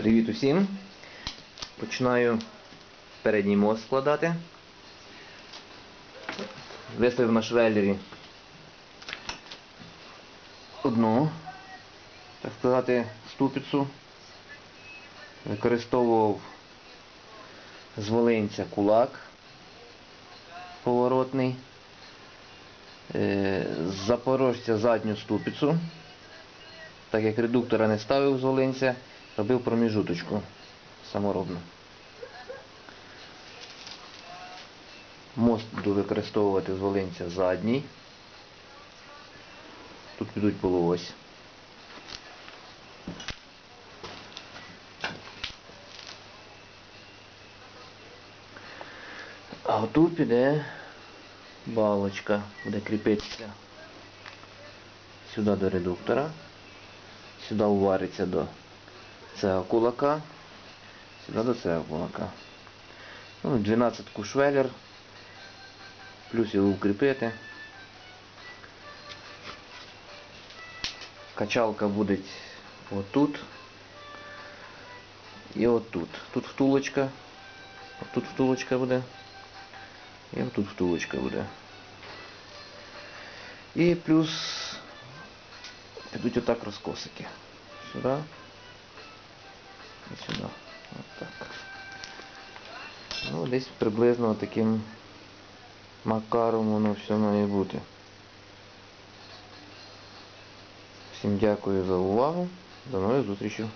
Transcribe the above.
Привіт усім. Починаю передній мост складати. Виставив на швеллері одну, так сказати, ступицю. Використовував з Волинця кулак поворотний. Е, З Запорожця задню ступицю. Так як редуктора не ставив з Волинця, робив проміжуточку саморобну. Мост буду використовувати з Волинця задній. Тут підуть полуось. А отут піде балочка, буде кріпитися сюди до редуктора, сюди увариться до цього кулака, сюди до цього кулака. Ну, 12 швеллер, плюс його укріпити. Качалка буде отут і отут. Тут втулочка, тут втулочка буде. І отут втулочка буде. І плюс підуть отак розкосики. Сюди. Сюди. Отак. Ну, десь приблизно таким макаром воно все має бути. Всім дякую за увагу. До нових зустрічей.